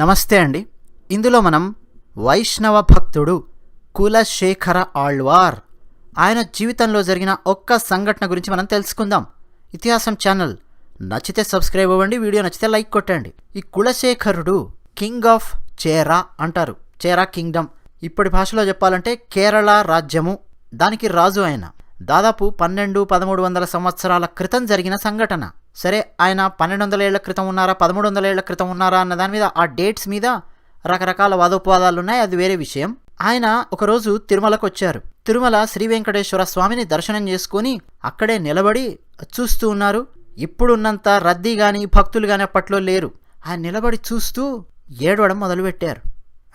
నమస్తే అండి. ఇందులో మనం వైష్ణవ భక్తుడు కులశేఖర ఆళ్వార్. ఆయన జీవితంలో జరిగిన ఒక్క సంఘటన గురించి మనం తెలుసుకుందాం. ఇతిహాసం ఛానల్ నచ్చితే సబ్స్క్రైబ్ అవ్వండి వీడియో నచ్చితే లైక్ కొట్టండి. ఈ కులశేఖరుడు కింగ్ ఆఫ్ చేరా అంటారు. చేరా కింగ్డమ్. ఇప్పటి భాషలో చెప్పాలంటే కేరళ రాజ్యము. దానికి రాజు ఆయన. దాదాపు పన్నెండు పదమూడు వందల సంవత్సరాల క్రితం జరిగిన సంఘటన. సరే ఆయన పన్నెండు వందల ఏళ్ళ క్రితం ఉన్నారా పదమూడు వందల ఏళ్ళ క్రితం ఉన్నారా అన్న దాని మీద ఆ డేట్స్ మీద రకరకాల వాదోపవాదాలు ఉన్నాయి అది వేరే విషయం. ఆయన ఒకరోజు తిరుమలకు వచ్చారు తిరుమల శ్రీ వెంకటేశ్వర స్వామిని దర్శనం చేసుకొని అక్కడే నిలబడి చూస్తూ ఉన్నారు. ఇప్పుడున్నంత రద్దీ గాని భక్తులు కానీ అప్పట్లో లేరు. ఆయన నిలబడి చూస్తూ ఏడవడం మొదలుపెట్టారు.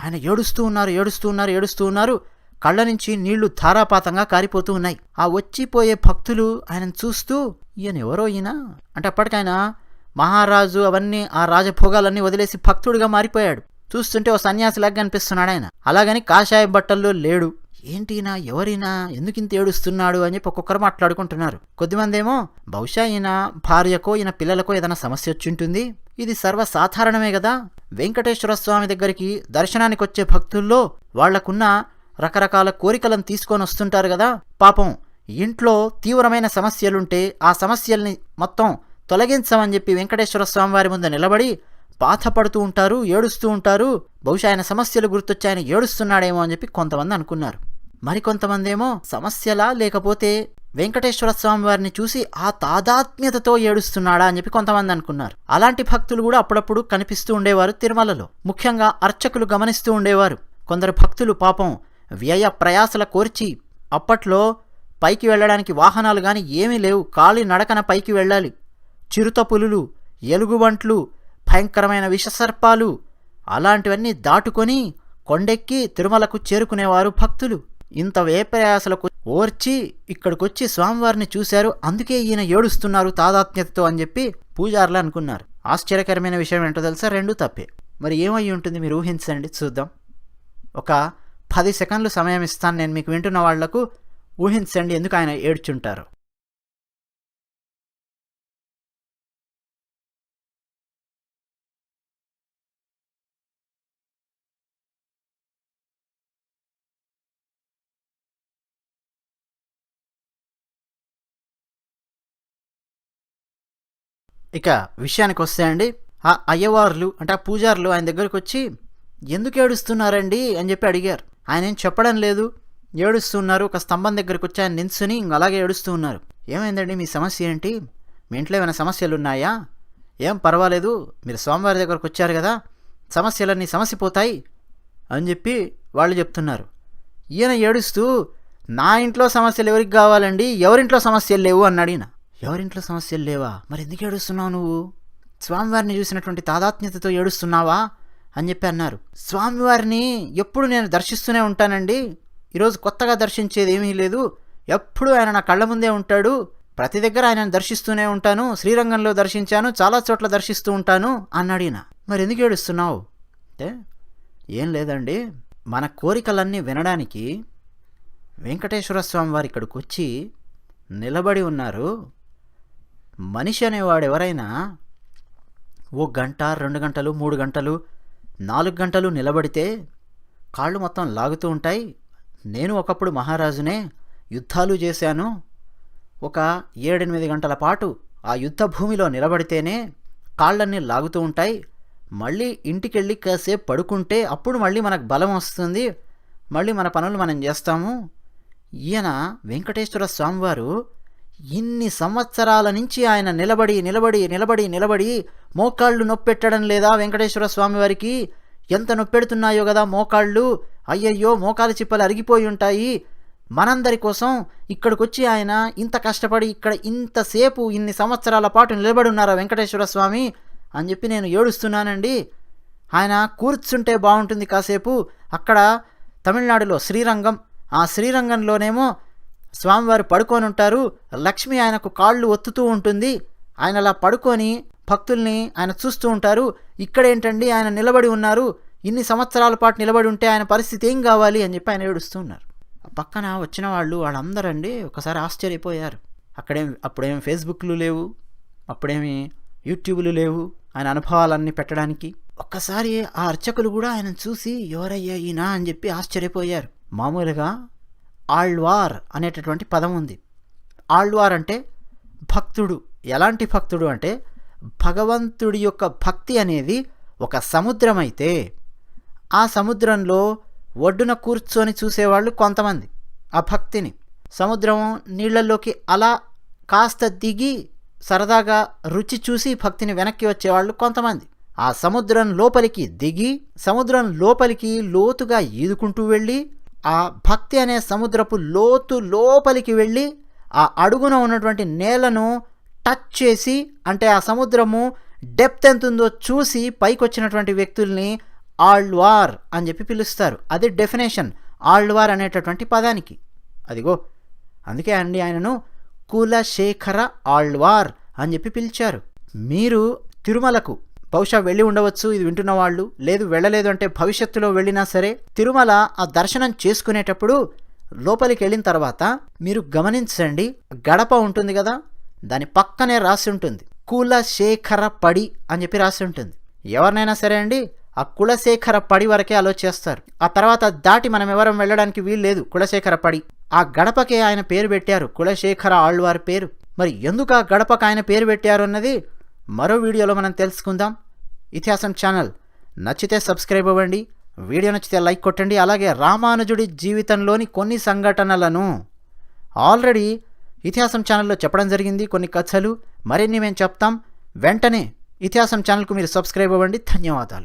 ఆయన ఏడుస్తూ ఉన్నారు ఏడుస్తూ ఉన్నారు ఏడుస్తూ ఉన్నారు. కళ్ళ నుంచి నీళ్ళు ధారాపాతంగా కారిపోతూ ఉన్నాయి. ఆ వచ్చిపోయే భక్తులు ఆయనను చూస్తూ ఈయన ఎవరో ఈయన? అంటే అప్పటికైనా మహారాజు అవన్నీ ఆ రాజభోగాలన్నీ వదిలేసి భక్తుడిగా మారిపోయాడు. చూస్తుంటే ఓ సన్యాసిలాగా కనిపిస్తున్నాడు ఆయన. అలాగని కాషాయ బట్టల్లో లేడు. ఏంటినా ఎవరైనా? ఎందుకింత ఏడుస్తున్నాడు? అని చెప్పి ఒక్కొక్కరు మాట్లాడుకుంటున్నారు. కొద్దిమంది ఏమో బహుశా ఈయన భార్యకో ఈయన పిల్లలకో ఏదైనా సమస్య వచ్చింటుంది ఇది సర్వసాధారణమే కదా. వెంకటేశ్వర స్వామి దగ్గరికి దర్శనానికి వచ్చే భక్తుల్లో వాళ్ళకున్న రకరకాల కోరికలను తీసుకొని వస్తుంటారు కదా. పాపం ఇంట్లో తీవ్రమైన సమస్యలుంటే ఆ సమస్యల్ని మొత్తం తొలగించమని చెప్పి వెంకటేశ్వర స్వామి వారి ముందు నిలబడి బాధపడుతూ ఉంటారు ఏడుస్తూ ఉంటారు. బహుశా ఆయన సమస్యలు గుర్తొచ్చి ఆయన ఏడుస్తున్నాడేమో అని చెప్పి కొంతమంది అనుకున్నారు. మరికొంతమంది ఏమో సమస్యలా లేకపోతే వెంకటేశ్వర స్వామి వారిని చూసి ఆ తాదాత్మ్యతతో ఏడుస్తున్నాడా అని చెప్పి కొంతమంది అనుకున్నారు. అలాంటి భక్తులు కూడా అప్పుడప్పుడు కనిపిస్తూ ఉండేవారు తిరుమలలో. ముఖ్యంగా అర్చకులు గమనిస్తూ ఉండేవారు. కొందరు భక్తులు పాపం వ్యయ ప్రయాసల కోర్చి అప్పట్లో పైకి వెళ్ళడానికి వాహనాలు గాని ఏమీ లేవు. కాలి నడకన పైకి వెళ్ళాలి. చిరుత పులులు ఎలుగుబంట్లు భయంకరమైన విషసర్పాలు అలాంటివన్నీ దాటుకొని కొండెక్కి తిరుమలకు చేరుకునేవారు భక్తులు. ఇంత వేప్రయాసలకు ఓర్చి ఇక్కడికొచ్చి స్వామివారిని చూశారు. అందుకే ఈయన ఏడుస్తున్నారు తాదాత్మ్యతతో అని చెప్పి పూజారులు అనుకున్నారు. ఆశ్చర్యకరమైన విషయం ఏంటో తెలుసా? రెండు తప్పే. మరి ఏమై ఉంటుంది మీరు ఊహించండి. చూద్దాం. ఒక పది సెకండ్లు సమయం ఇస్తాను నేను మీకు వింటున్న వాళ్ళకు ఊహించండి ఎందుకు ఆయన ఏడ్చుంటారు. ఇక విషయానికి వస్తే అండి ఆ అయ్యవార్లు అంటే ఆ పూజారులు ఆయన దగ్గరకు వచ్చి ఎందుకు ఏడుస్తున్నారండి? అని చెప్పి అడిగారు. ఆయన ఏం చెప్పడం లేదు. ఏడుస్తున్నారు ఒక స్తంభం దగ్గరకు వచ్చి ఆయన నించుని ఇంక అలాగే ఏడుస్తూ ఉన్నారు. ఏమైందండి? మీ సమస్య ఏంటి? మీ ఇంట్లో ఏమైనా సమస్యలు ఉన్నాయా? ఏం పర్వాలేదు. మీరు స్వామివారి దగ్గరకు వచ్చారు కదా. సమస్యలన్నీ సమసిపోతాయి అని చెప్పి వాళ్ళు చెప్తున్నారు. ఈయన ఏడుస్తూ నా ఇంట్లో సమస్యలు ఎవరికి కావాలండి? ఎవరింట్లో సమస్యలు లేవు? అన్నాడు ఈయన ఎవరింట్లో సమస్యలు లేవా? మరి ఎందుకు ఏడుస్తున్నావు నువ్వు? స్వామివారిని చూసినటువంటి తాదాత్మ్యతతో ఏడుస్తున్నావా? అని చెప్పి అన్నారు. స్వామివారిని ఎప్పుడు నేను దర్శిస్తూనే ఉంటానండి. ఈరోజు కొత్తగా దర్శించేది ఏమీ లేదు. ఎప్పుడు ఆయన నా కళ్ళ ముందే ఉంటాడు. ప్రతి దగ్గర ఆయనను దర్శిస్తూనే ఉంటాను. శ్రీరంగంలో దర్శించాను. చాలా చోట్ల దర్శిస్తూ ఉంటాను అన్నాడు ఈయన మరి ఎందుకు ఏడుస్తున్నావు? అంటే ఏం లేదండి. మన కోరికలన్నీ వినడానికి వెంకటేశ్వర స్వామి వారు ఇక్కడికి వచ్చి నిలబడి ఉన్నారు. మనిషి అనేవాడు ఎవరైనా ఓ గంట రెండు గంటలు మూడు గంటలు నాలుగు గంటలు నిలబడితే కాళ్ళు మొత్తం లాగుతూ ఉంటాయి. నేను ఒకప్పుడు మహారాజునే యుద్ధాలు చేశాను. ఒక ఏడెనిమిది గంటల పాటు ఆ యుద్ధ భూమిలో నిలబడితేనే కాళ్ళన్నీ లాగుతూ ఉంటాయి. మళ్ళీ ఇంటికెళ్ళి కాసేపు పడుకుంటే అప్పుడు మళ్ళీ మనకు బలం వస్తుంది. మళ్ళీ మన పనులు మనం చేస్తాము. ఈయన వెంకటేశ్వర స్వామివారు ఇన్ని సంవత్సరాల నుంచి ఆయన నిలబడి నిలబడి నిలబడి నిలబడి మోకాళ్ళు నొప్పెట్టడం లేదా వెంకటేశ్వర స్వామి వారికి ఎంత నొప్పెడుతున్నాయో కదా మోకాళ్ళు. అయ్యయ్యో మోకాలు చిప్పలు అరిగిపోయి ఉంటాయి. మనందరి కోసం ఇక్కడికొచ్చి ఆయన ఇంత కష్టపడి ఇక్కడ ఇంతసేపు ఇన్ని సంవత్సరాల పాటు నిలబడి ఉన్నారా వెంకటేశ్వర స్వామి? అని చెప్పి నేను ఏడుస్తున్నానండి. ఆయన కూర్చుంటే బాగుంటుంది కాసేపు. అక్కడ తమిళనాడులో శ్రీరంగం. ఆ శ్రీరంగంలోనేమో స్వామివారు పడుకొని ఉంటారు. లక్ష్మి ఆయనకు కాళ్ళు ఒత్తుతూ ఉంటుంది. ఆయన అలా పడుకొని భక్తుల్ని ఆయన చూస్తూ ఉంటారు. ఇక్కడేంటండి? ఆయన నిలబడి ఉన్నారు. ఇన్ని సంవత్సరాల పాటు నిలబడి ఉంటే ఆయన పరిస్థితి ఏం కావాలి అని చెప్పి ఆయన ఏడుస్తూ ఉన్నారు. పక్కన వచ్చిన వాళ్ళు వాళ్ళందరండి ఒకసారి ఆశ్చర్యపోయారు. అక్కడేం అప్పుడేం ఫేస్బుక్లు లేవు అప్పుడేమి యూట్యూబ్లు లేవు ఆయన అనుభవాలన్నీ పెట్టడానికి. ఒక్కసారి ఆ అర్చకులు కూడా ఆయన చూసి ఎవరయ్యా ఈయన? అని చెప్పి ఆశ్చర్యపోయారు. మామూలుగా ఆళ్వార్ అనేటటువంటి పదం ఉంది. ఆళ్వార్ అంటే భక్తుడు. ఎలాంటి భక్తుడు అంటే భగవంతుడి యొక్క భక్తి అనేది ఒక సముద్రం అయితే ఆ సముద్రంలో ఒడ్డున కూర్చొని చూసేవాళ్ళు కొంతమంది ఆ భక్తిని. సముద్రం నీళ్ళలోకి అలా కాస్త దిగి సరదాగా రుచి చూసి భక్తిని వెనక్కి వచ్చేవాళ్ళు కొంతమంది. ఆ సముద్రం లోపలికి దిగి సముద్రం లోపలికి లోతుగా ఈదుకుంటూ వెళ్ళి ఆ భక్తి అనే సముద్రపు లోతు లోపలికి వెళ్ళి ఆ అడుగున ఉన్నటువంటి నేలను టచ్ చేసి అంటే ఆ సముద్రము డెప్త్ ఎంత ఉందో చూసి పైకి వచ్చినటువంటి వ్యక్తుల్ని ఆళ్వార్ అని చెప్పి పిలుస్తారు. అది డెఫినేషన్. ఆళ్వార్ అనేటటువంటి పదానికి. అదిగో. అందుకే అండి ఆయనను కులశేఖర ఆళ్వార్ అని చెప్పి పిలిచారు. మీరు తిరుమలకు బహుశా వెళ్ళి ఉండవచ్చు ఇది వింటున్న వాళ్ళు. లేదు వెళ్ళలేదు అంటే భవిష్యత్తులో వెళ్ళినా సరే తిరుమల ఆ దర్శనం చేసుకునేటప్పుడు లోపలికి వెళ్ళిన తర్వాత మీరు గమనించండి. గడప ఉంటుంది కదా దాని పక్కనే రాసి ఉంటుంది. కులశేఖర పడి అని చెప్పి రాసి ఉంటుంది. ఎవరినైనా సరే అండి ఆ కులశేఖర పడి వరకే అలో చేస్తారు ఆ తర్వాత దాటి మనం ఎవరం వెళ్ళడానికి వీలు లేదు. కులశేఖర పడి ఆ గడపకే ఆయన పేరు పెట్టారు. కులశేఖర ఆళ్వారి పేరు. మరి ఎందుకు ఆ గడపకు ఆయన పేరు పెట్టారు అన్నది మరో వీడియోలో మనం తెలుసుకుందాం. ఇతిహాసం ఛానల్ నచ్చితే సబ్స్క్రైబ్ అవ్వండి. వీడియో నచ్చితే లైక్ కొట్టండి. అలాగే రామానుజుడి జీవితంలోని కొన్ని సంఘటనలను ఆల్రెడీ ఇతిహాసం ఛానల్లో చెప్పడం జరిగింది. కొన్ని కథలు మరిన్ని మేము చెప్తాం. వెంటనే ఇతిహాసం ఛానల్కు మీరు సబ్స్క్రైబ్ అవ్వండి. ధన్యవాదాలు.